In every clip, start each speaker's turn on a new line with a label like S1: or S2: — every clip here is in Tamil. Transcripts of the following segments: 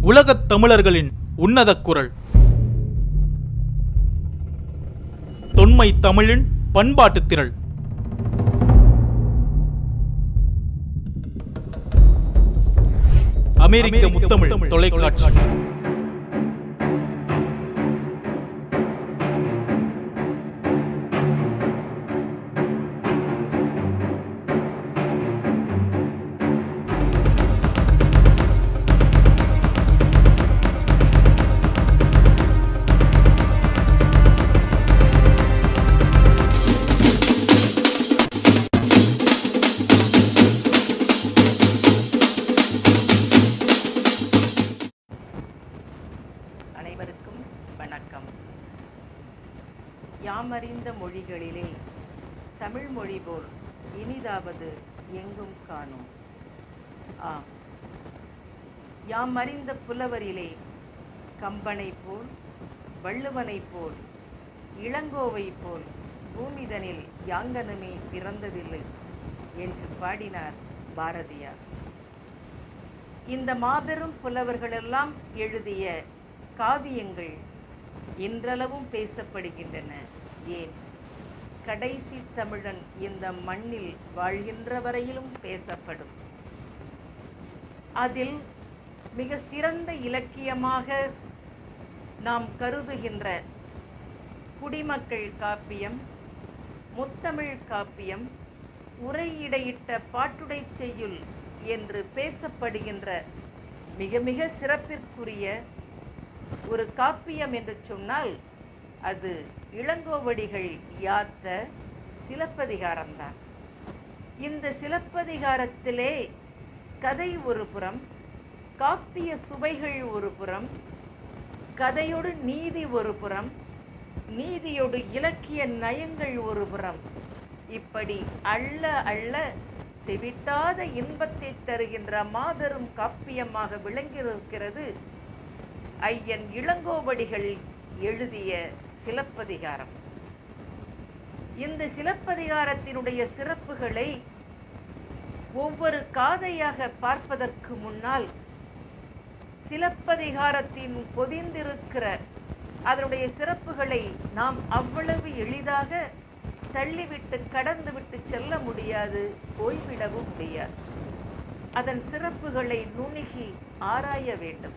S1: உலகத் தமிழர்களின் உன்னத குரல். தொன்மை தமிழின் பண்பாட்டுத் திரள். அமெரிக்க முத்தமிழ் தொலைக்காட்சி.
S2: காணும். ஆ யாம் அறிந்த புலவரிலே கம்பனைப் போல் வள்ளுவனைப் போல் இளங்கோவை போல் பூமிதனில் யாங்கனுமே பிறந்ததில்லை என்று பாடினார் பாரதியார். இந்த மாபெரும் புலவர்களெல்லாம் எழுதிய காவியங்கள் இன்றளவும் பேசப்படுகின்றன. ஏன்? கடைசி தமிழன் இந்த மண்ணில் வாழ்கின்ற வரையிலும் பேசப்படும். அதில் மிக சிறந்த இலக்கியமாக நாம் கருதுகின்ற குடிமக்கள் காப்பியம் முத்தமிழ் காப்பியம் உரையிடையிட்ட பாட்டுடை செய்யுள் என்று பேசப்படுகின்ற மிக மிக சிறப்பிற்குரிய ஒரு காப்பியம் என்று சொன்னால் அது இளங்கோவடிகள் யாத்த சிலப்பதிகாரம்தான். இந்த சிலப்பதிகாரத்திலே கதை ஒரு புறம் காப்பிய சுவைகள் ஒரு புறம் கதையோடு நீதி ஒரு புறம் நீதியோடு இலக்கிய நயங்கள் ஒரு புறம். இப்படி அள்ள அள்ள தெவிட்டாத இன்பத்தை தருகின்ற மாபெரும் காப்பியமாக விளங்கியிருக்கிறது ஐயன் இளங்கோவடிகள் எழுதிய சிலப்பதிகாரம். இந்த சிலப்பதிகாரத்தினுடைய சிறப்புகளை ஒவ்வொரு காதையாக பார்ப்பதற்கு முன்னால் சிலப்பதிகாரத்தின் பொதிந்திருக்கிற அதனுடைய சிறப்புகளை நாம் அவ்வளவு எளிதாக தள்ளிவிட்டு கடந்துவிட்டு செல்ல முடியாது போய்விடவும் முடியாது. அதன் சிறப்புகளை நுணுகி ஆராய வேண்டும்.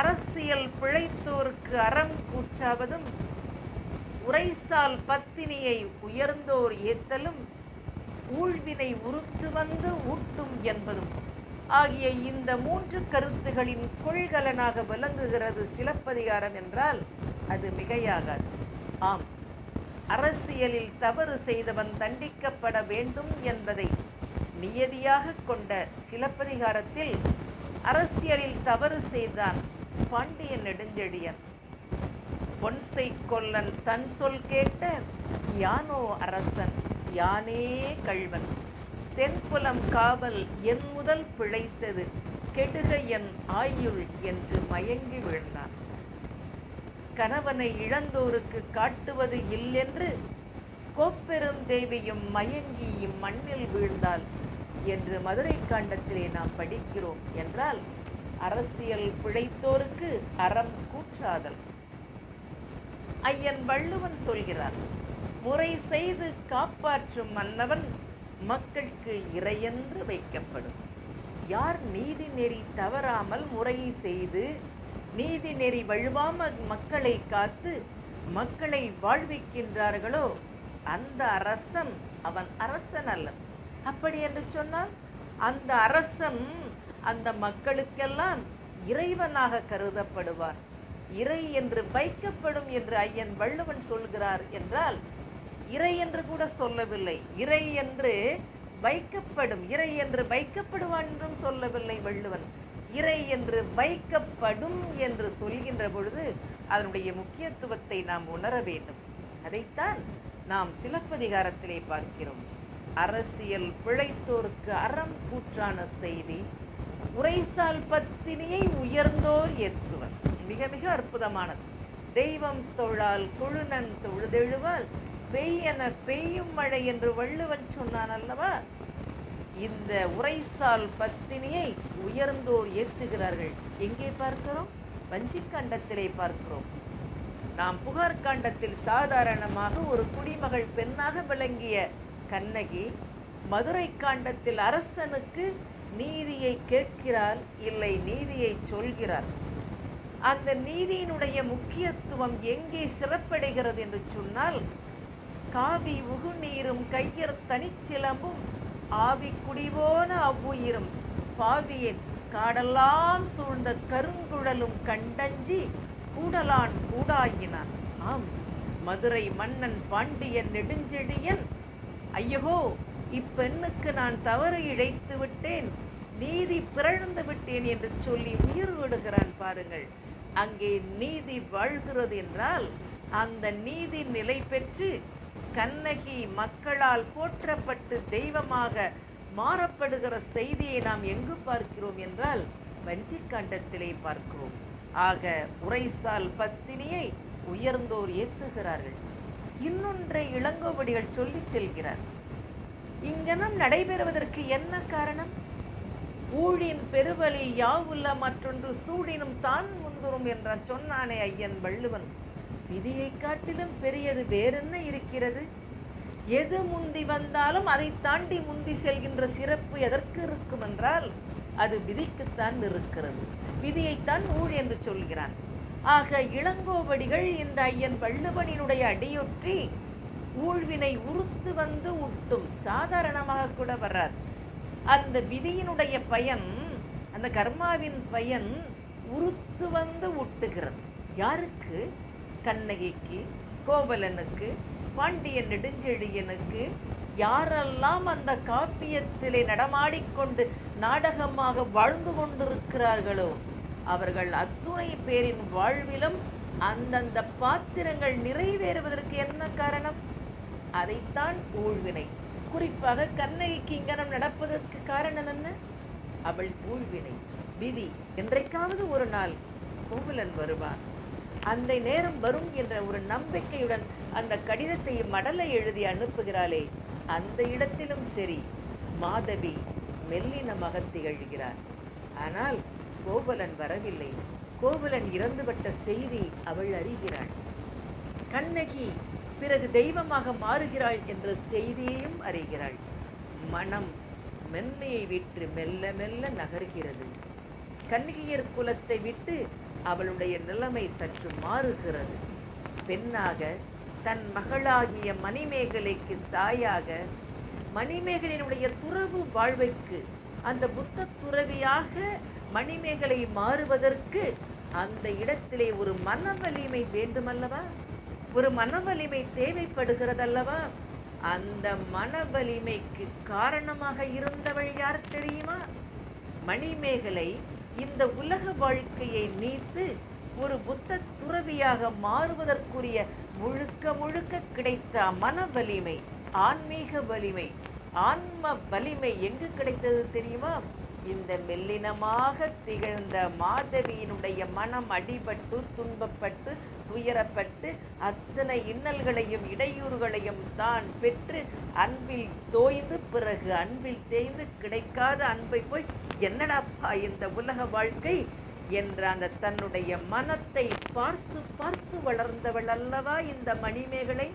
S2: அரசியல் பிழைத்தோருக்கு அறம் கூற்றாவதும் உரைசால் பத்தினியை உயர்ந்தோர் ஏத்தலும் ஊழ்வினை உறுத்து வந்து ஊட்டும் என்பதும். ஆகிய இந்த மூன்று கருத்துகளின் கொள்கலனாக விளங்குகிறது சிலப்பதிகாரம் என்றால் அது மிகையாகாது. ஆம் அரசியலில் தவறு செய்தவன் தண்டிக்கப்பட வேண்டும் என்பதை நியதியாக கொண்ட சிலப்பதிகாரத்தில் அரசியலில் தவறு செய்தான் பாண்டிய நெடுஞ்செழியன் பொன்சை கொல்லன் தன் சொல் கேட்ட யானோ அரசன் யானே கள்வன். தென்புலம் காவல் என் முதல் பிழைத்தது கெடுக என் ஆயுள் என்று மயங்கி விழுந்தான். கணவனை இழந்தோருக்கு காட்டுவது இல்லென்று கோப்பெரும் தேவியும் மயங்கி இம்மண்ணில் வீழ்ந்தாள் என்று மதுரை காண்டத்திலே நாம் படிக்கிறோம் என்றால் அரசியல் பிழைத்தோருக்கு அறம் கூற்றாதல். ஐயன் வள்ளுவன் சொல்கிறார் முறை செய்து காப்பாற்றும் மன்னவன் மக்களுக்கு இறையென்று வைக்கப்படும். யார் நீதி நெறி தவறாமல் முறை செய்து நீதி நெறி வழுவாமல் மக்களை காத்து மக்களை வாழ்விக்கின்றார்களோ அந்த அரசன் அவன் அரசன் அல்ல அப்படி என்று சொன்னால் அந்த அரசன் அந்த மக்களுக்கெல்லாம் இறைவனாக கருதப்படுவார். இறை என்று வைக்கப்படும் என்று ஐயன் வள்ளுவன் சொல்கிறார் என்றால் இறை என்று கூட சொல்லவில்லை. இறை என்று வைக்கப்படும் இறை என்று வைக்கப்படுவான் என்றும் சொல்லவில்லை வள்ளுவன். இறை என்று வைக்கப்படும் என்று சொல்கின்ற பொழுது அதனுடைய முக்கியத்துவத்தை நாம் உணர வேண்டும். அதைத்தான் நாம் சிலப்பதிகாரத்திலே பார்க்கிறோம். அரசியல் பிழைத்தோருக்கு அறம் கூற்றான செய்தி. உரைசால் பத்தினியை உயர்ந்தோர் ஏற்றுவர். மிக மிக அற்புதமானது. தெய்வம் தொழால் குழுநன் தொழுதெழுவால் பெய்யென பெய்யும் மழை என்று வள்ளுவன் சொன்னான் அல்லவா? இந்த உரைசால் பத்தினியை உயர்ந்தோர் ஏற்றுகிறார்கள். எங்கே பார்க்கிறோம்? வஞ்சிக்கண்டத்திலே பார்க்கிறோம். நாம் புகார் காண்டத்தில் சாதாரணமாக ஒரு குடிமகள் பெண்ணாக விளங்கிய கண்ணகி மதுரை காண்டத்தில் அரசனுக்கு நீதியை கேட்கிறார் இல்லை நீதியை சொல்கிறார் அந்த நீதியினுடைய முக்கியத்துவம் எங்கே சிறப்படைகிறது என்று சொன்னால் காவி உகுநீரும் கையர் தனிச்சிலம்பும் ஆவி குடிவோன அவ்வுயிரும் பாவியின் காடெல்லாம் சூழ்ந்த கருங்குழலும் கண்டஞ்சி கூடலான் கூடாயினான். ஆம் மதுரை மன்னன் பாண்டியன் நெடுஞ்செழியன் ஐயகோ இப்பெண்ணுக்கு நான் தவறு இழைத்து விட்டேன். நீதி பிறழ்ந்து விட்டேன் என்று சொல்லி உயிர் விடுகிறான் பாருங்கள். அங்கே நீதி வாழ்கிறது என்றால் அந்த நீதி நிலை பெற்று கண்ணகி மக்களால் போற்றப்பட்டு தெய்வமாக மாறப்படுகிற செய்தியை நாம் எங்கு பார்க்கிறோம் என்றால் வஞ்சிக்காண்டத்திலே பார்க்கிறோம். ஆக உரைசால் பத்தினியை உயர்ந்தோர் ஏத்துகிறார்கள். இன்னொன்றை இளங்கோவடிகள் சொல்லிச் செல்கிறார். இங்கனம் நடைபெறுவதற்கு என்ன காரணம்? ஊழின் பெருவலி யாவுள்ள மற்றொன்று சூடினும் தான் முந்துரும் என்ற சொன்னானே ஐயன் வள்ளுவன். விதியை காட்டிலும் பெரியது வேறென்ன இருக்கிறது? எது முந்தி வந்தாலும் அதை தாண்டி முந்தி செல்கின்ற சிறப்பு எதற்கு இருக்கும் என்றால் அது விதிக்குத்தான் இருக்கிறது. விதியைத்தான் ஊழ் என்று சொல்கிறான். ஆக இளங்கோவடிகள் இந்த ஐயன் வள்ளுவனினுடைய அடியொற்றி ஊழ்வினை உறுத்து வந்து உட்டும் சாதாரணமாக கூட வர்றார் அந்த விதியினுடைய பயன் அந்த கர்மாவின் பயன் உறுத்து வந்து உட்டுகிறது யாருக்கு? கண்ணகிக்கு கோவலனுக்கு பாண்டியன் நெடுஞ்செழியனுக்கு. யாரெல்லாம் அந்த காப்பியத்திலே நடமாடிக்கொண்டு நாடகமாக வாழ்ந்து கொண்டிருக்கிறார்களோ அவர்கள் அத்துணை பேரின் வாழ்விலும் அந்தந்த பாத்திரங்கள் நிறைவேறுவதற்கு என்ன காரணம்? அதைத்தான் ஊழ்வினை. குறிப்பாக கண்ணகிக்கு இங்கனம் நடப்பதற்கு காரணம் என்ன? அவள் ஊழ்வினை. விதி என்றைக்காவது ஒரு நாள் கோவலன் வருவான் அந்த நேரம் வரும் என்ற ஒரு நம்பிக்கையுடன் அந்த கடிதத்தை மடலை எழுதி அனுப்புகிறாளே. அந்த இடத்திலும் சரி மாதவி மெல்லினமாக திகழ்கிறார் ஆனால் கோவலன் வரவில்லை. கோவலன் இறந்துவிட்ட செய்தி அவள் அறிகிறாள். கண்ணகி பிறகு தெய்வமாக மாறுகிறாள் என்ற செய்தியையும் அறிகிறாள். மனம் மென்மையை விட்டு மெல்ல மெல்ல நகர்கிறது. கண்ணகியர் குலத்தை விட்டு அவளுடைய நிலைமை சற்று மாறுகிறது. பெண்ணாக தன் மகளாகிய மணிமேகலைக்கு தாயாக மணிமேகலையினுடைய துறவு வாழ்வைக்கு அந்த புத்த துறவியாக மணிமேகலை மாறுவதற்கு அந்த இடத்திலே ஒரு மன வலிமை வேண்டுமல்லவா? ஒரு மன வலிமை தேவைப்படுகிறதல்லவா? அந்த மன வலிமைக்கு காரணமாக இருந்தவள் யார் தெரியுமா? மணிமேகலை இந்த உலக வாழ்க்கையை நீத்து ஒரு புத்த துறவியாக மாறுவதற்குரிய முழுக்க முழுக்க கிடைத்த மன வலிமை ஆன்மீக வலிமை. ஆன்ம வலிமை எங்கு கிடைத்தது தெரியுமா? இந்த மெல்லினமாக திகழ்ந்த மாதவியினுடைய மனம் அடிபட்டு துன்பப்பட்டு துயரப்பட்டு அத்தனை இன்னல்களையும் இடையூறுகளையும் தான் பெற்று அன்பில் தோய்ந்து பிறகு அன்பில் தேய்ந்து கிடைக்காத அன்பை போய் என்னடாப்பா இந்த உலக வாழ்க்கை என்ற அந்த தன்னுடைய மனத்தை பார்த்து பார்த்து வளர்ந்தவள் அல்லவா இந்த மணிமேகலை?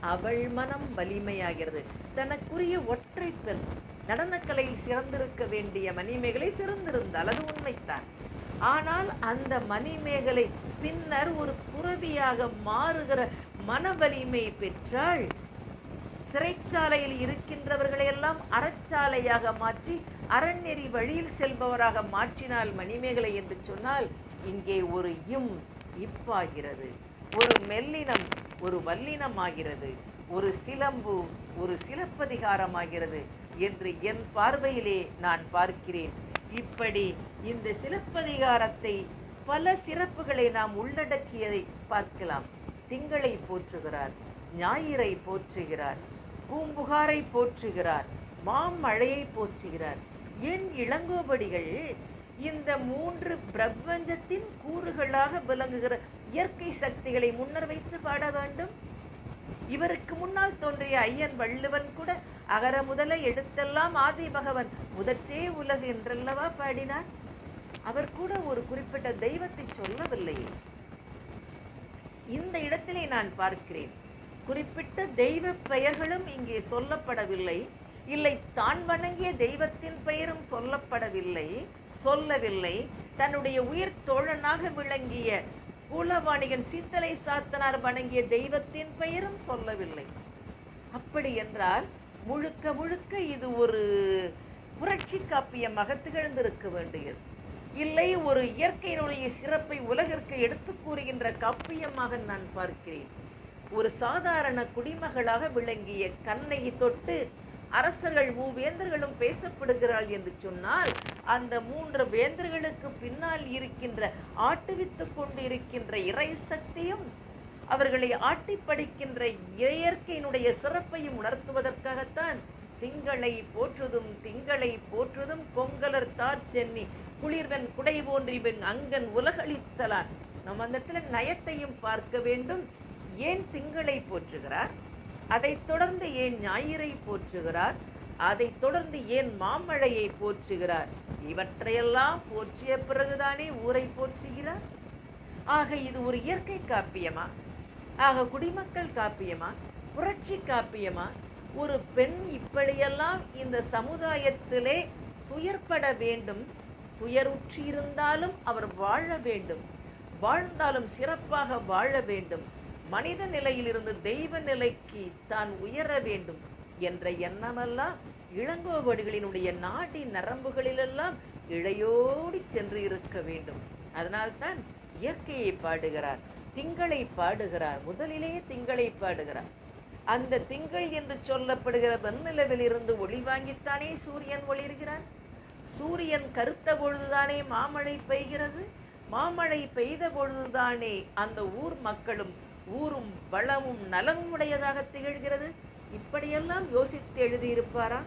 S2: அவள் மனம் வலிமையாகிறது. தனக்குரிய ஒற்றை பெண் நடனக்கலையில் சிறந்திருக்க வேண்டிய மணிமேகலை சிறந்திருந்தால் அது உண்மைத்தான் ஆனால் அந்த மணிமேகலை பின்னர் ஒரு துறவியாக மாறுகிற மன வலிமை பெற்றாள். சிறைச்சாலையில் இருக்கின்றவர்களை எல்லாம் அறச்சாலையாக மாற்றி அறநெறி வழியில் செல்பவராக மாற்றினால் மணிமேகலை என்று சொன்னால் இங்கே ஒரு இம் இப்பாகிறது. ஒரு மெல்லினம் ஒரு வல்லினமாகிறது. ஒரு சிலம்பு ஒரு சிலப்பதிகாரமாகிறது. என்று என் பார்வையிலே நான் பார்க்கிறேன். இப்படி இந்த சிலப்பதிகாரத்தை பல சிறப்புகளை நாம் உள்ளடக்கியதை பார்க்கலாம். திங்களை போற்றுகிறார் ஞாயிறை போற்றுகிறார் பூம்புகாரை போற்றுகிறார் மாமழையை போற்றுகிறார். என் இளங்கோபடிகள் இந்த மூன்று பிரபஞ்சத்தின் கூறுகளாக விளங்குகிற இயற்கை சக்திகளை முன்னர் வைத்து பாட வேண்டும். இவருக்கு முன்னால் தோன்றிய ஐயன் வள்ளுவன் கூட அகர முதல எடுத்தெல்லாம் ஆதி பகவன் முதற்றே உலகு என்றல்லவா பாடினார்? அவர் கூட ஒரு குறிப்பிட்ட தெய்வத்தை சொல்லவில்லையே இந்த இடத்திலே நான் பார்க்கிறேன். குறிப்பிட்ட தெய்வ பெயர்களும் இங்கே சொல்லப்படவில்லை. இல்லை தான் வணங்கிய தெய்வத்தின் பெயரும் சொல்லப்படவில்லை. சொல்லவில்லை. தன்னுடைய உயிர் தோழனாக விளங்கிய கூலவாணிகன் சீத்தலை சாத்தனார் வணங்கிய தெய்வத்தின் பெயரும் சொல்லவில்லை. அப்படி என்றால் முழுக்க முழுக்க இது ஒரு புரட்சி காப்பியமாக திகழ்ந்திருக்க வேண்டியது. இல்லை ஒரு இயற்கையினுடைய சிறப்பை உலகிற்கு எடுத்துக் கூறுகின்ற காப்பியமாக நான் பார்க்கிறேன். ஒரு சாதாரண குடிமகளாக விளங்கிய கண்ணகி தொட்டு அரசர்கள் மூவேந்தர்களும் பேசப்படுகிறாள் என்று சொன்னால் அந்த மூன்று வேந்தர்களுக்கு பின்னால் இருக்கின்ற ஆட்டுவித்துக் கொண்டிருக்கின்ற இறை சக்தியும் அவர்களை ஆட்டி படிக்கின்ற இயற்கையினுடைய சிறப்பையும் உணர்த்துவதற்காகத்தான் திங்களை போற்றுதும் திங்களை போற்றுதும் பொங்கலர் தார் சென்னி குளிர்வன் குடை போன்றிவன் அங்கன் உலகளித்தலார் நம்ம அந்த இடத்துல நயத்தையும் பார்க்க வேண்டும். ஏன் திங்களை போற்றுகிறார்? அதைத் தொடர்ந்து ஏன் ஞாயிறை போற்றுகிறார்? அதைத் தொடர்ந்து ஏன் மாமழையை போற்றுகிறார்? இவற்றையெல்லாம் போற்றிய பிறகுதானே ஊரை போற்றுகிறார்? ஆக இது ஒரு இயற்கை காப்பியமா? ஆக குடிமக்கள் காப்பியமா? புரட்சி காப்பியமா? ஒரு பெண் இப்படியெல்லாம் இந்த சமுதாயத்திலே துயர்பட வேண்டும். துயருற்றிருந்தாலும் அவர் வாழ வேண்டும். வாழ்ந்தாலும் சிறப்பாக வாழ வேண்டும். மனித நிலையிலிருந்து தெய்வ நிலைக்கு தான் உயர வேண்டும் என்ற எண்ணமெல்லாம் இளங்கோவடிகளினுடைய நாடி நரம்புகளிலெல்லாம் இழையோடி சென்று இருக்க வேண்டும். அதனால்தான் இயற்கையை பாடுகிறார். திங்களை பாடுகிறார். முதலிலே திங்களை பாடுகிறார். அந்த திங்கள் என்று சொல்லப்படுகிற வெண்ணிலவில் இருந்து ஒளி வாங்கித்தானே சூரியன் ஒளிர்கிறார். சூரியன் கருத்த பொழுதுதானே மாமழை பெய்கிறது. மாமழை பெய்த பொழுதுதானே அந்த ஊர் மக்களும் ஊரும் வளமும் நலமும் உடையதாக திகழ்கிறது. இப்படியெல்லாம் யோசித்து எழுதியிருப்பாரா?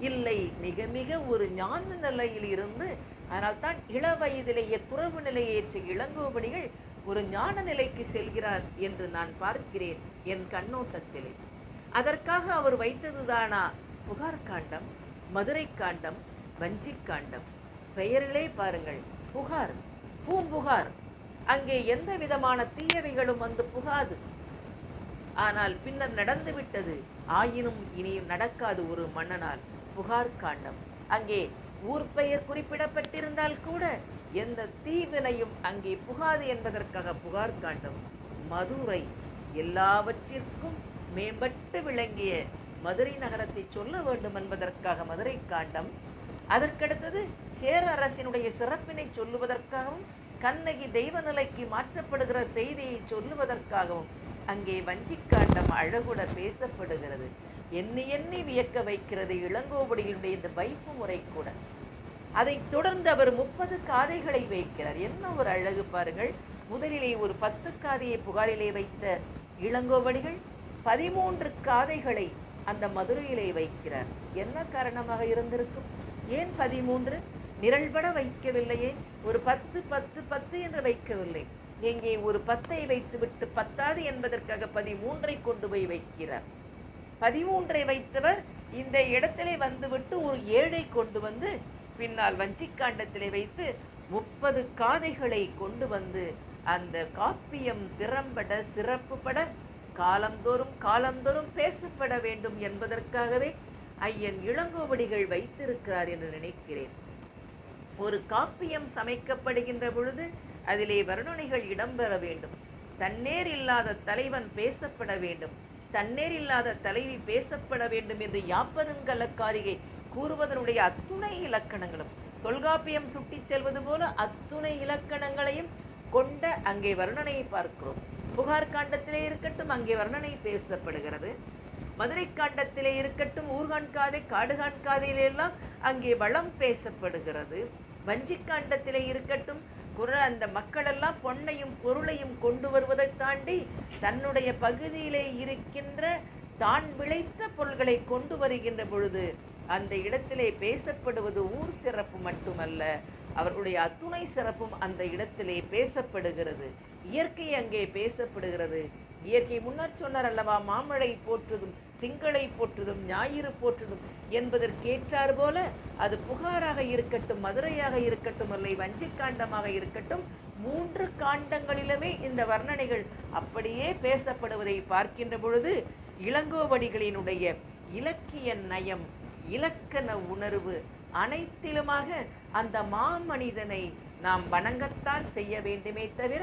S2: இல்லை மிக மிக ஒரு ஞான நிலையில் இருந்து அதனால்தான் இள வயதிலேயே துறவு நிலையேற்ற இளங்கோவடிகள் ஒரு ஞான நிலைக்கு செல்கிறார் என்று நான் பார்க்கிறேன் என் கண்ணோட்டத்திலே. அதற்காக அவர் வைத்ததுதானா? புகார் காண்டம் மதுரை காண்டம் வஞ்சிக் காண்டம். பெயர்களே பாருங்கள் புகார் பூம்புகார். அங்கே எந்த விதமான தீயவைகளும் வந்து புகாது. ஆனால் பின்னர் நடந்துவிட்டது ஆயினும் இனி நடக்காது ஒரு மன்னனால். புகார் காண்டம். அங்கே ஊர் பெயர் குறிப்பிடப்பட்டிருந்தால் கூட எந்த தீவினையும் அங்கே புகாது என்பதற்காக புகார் காண்டம் மதுரை எல்லாவற்றிற்கும் மேம்பட்டு விளங்கிய மதுரை நகரத்தை சொல்ல வேண்டும் என்பதற்காக மதுரை காண்டம். அதற்கடுத்தது சேர அரசினுடைய சிறப்பினை சொல்லுவதற்காகவும் கண்ணகி தெய்வ நிலைக்கு மாற்றப்படுகிற செய்தியை சொல்லுவதற்காகவும் அங்கே வஞ்சிக்காண்டம் அழகுட பேசப்படுகிறது. எண்ணி எண்ணி வியக்க வைக்கிறது இளங்கோவடிகளுடைய இந்த வைப்பு முறை கூட. அதைத் தொடர்ந்து அவர் முப்பது காதைகளை வைக்கிறார். என்ன ஒரு அழகு பாருங்கள். முதலிலே ஒரு பத்து காதையை புகாரிலே வைத்த இளங்கோவடிகள் பதிமூன்று காதைகளை அந்த மதுரையிலே வைக்கிறார். என்ன காரணமாக இருந்திருக்கும்? ஏன் பதிமூன்று? நிரல்பட வைக்கவில்லையே. ஒரு பத்து பத்து பத்து என்று வைக்கவில்லை. எங்கே ஒரு பத்தை வைத்துவிட்டு பத்தாது என்பதற்காக பதிமூன்றை கொண்டு போய் வைக்கிறார். பதிமூன்றை வைத்தவர் இந்த இடத்திலே வந்துவிட்டு ஒரு ஏழை கொண்டு வந்து பின்னால் வஞ்சிக்காண்டத்திலே வைத்து முப்பது காதைகளை கொண்டு வந்து அந்த காப்பியம் திறம்பட சிறப்புப்பட காலந்தோறும் காலந்தோறும் பேசப்பட வேண்டும் என்பதற்காகவே ஐயன் இளங்கோவடிகள் வைத்திருக்கிறார் என்று நினைக்கிறேன். ஒரு காப்பியம் சமைக்கப்படுகின்ற பொழுது அதிலே வர்ணனைகள் இடம்பெற வேண்டும். தன்னேர் இல்லாத தலைவன் பேசப்பட வேண்டும். தன்னேர் இல்லாத தலைவி பேசப்பட வேண்டும் என்று யாப்பருங்கலக்காரிகை கூறுவதனுடைய அத்துணை இலக்கணங்களும் தொல்காப்பியம் சுட்டி செல்வது போல அத்துணை இலக்கணங்களையும் கொண்ட அங்கே வர்ணனையை பார்க்கிறோம். புகார் காண்டத்திலே இருக்கட்டும் அங்கே வர்ணனை பேசப்படுகிறது. மதுரை காண்டத்திலே இருக்கட்டும் ஊர்கான் காதை காடுகான் காதையிலெல்லாம் அங்கே வளம் பேசப்படுகிறது. வஞ்சிக் காண்டத்திலே இருக்கட்டும் குர அந்த மக்களெல்லாம் பொன்னையும் பொருளையும் கொண்டு வருவதை தாண்டி தன்னுடைய பகுதியிலே இருக்கின்ற தான் விளைத்த பொருள்களை கொண்டு வருகின்ற பொழுது அந்த இடத்திலே பேசப்படுவது ஊர் சிறப்பு மட்டுமல்ல அவர்களுடைய அத்துணை சிறப்பும் அந்த இடத்திலே பேசப்படுகிறது. இயற்கை அங்கே பேசப்படுகிறது. இயற்கை முன்னர் சொன்னார் அல்லவா மாமழை போற்றுதும் திங்களை போற்றுதும் ஞாயிறு போற்றுதும் என்பதற்கேற்றார் போல அது புகாராக இருக்கட்டும் மதுரையாக இருக்கட்டும் அல்லை வஞ்சிக் காண்டமாக இருக்கட்டும் மூன்று காண்டங்களிலுமே இந்த வர்ணனைகள் அப்படியே பேசப்படுவதை பார்க்கின்ற பொழுது இளங்கோவடிகளினுடைய இலக்கிய நயம் இலக்கண உணர்வு அனைத்திலுமாக அந்த மாமனிதனை நாம் வணங்கத்தான் செய்ய வேண்டுமே தவிர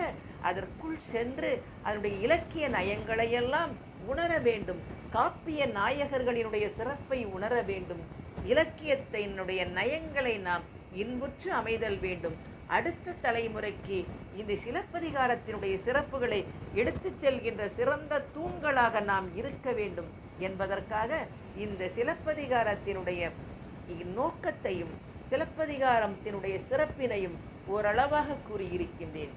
S2: அதற்குள் சென்று அதனுடைய இலக்கிய நயங்களையெல்லாம் உணர வேண்டும் காப்பிய நாயகர்களினுடைய சிறப்பை உணர வேண்டும் இலக்கியத்தினுடைய நயங்களை நாம் இன்புற்று அமைதல் வேண்டும். அடுத்த தலைமுறைக்கு இந்த சிலப்பதிகாரத்தினுடைய சிறப்புகளை எடுத்துச் செல்கின்ற சிறந்த தூண்களாக நாம் இருக்க வேண்டும். என்பதற்காக இந்த சிலப்பதிகாரத்தினுடைய நோக்கத்தையும் சிலப்பதிகாரத்தினுடைய சிறப்பினையும் ஓரளவாக கூறியிருக்கின்றேன்.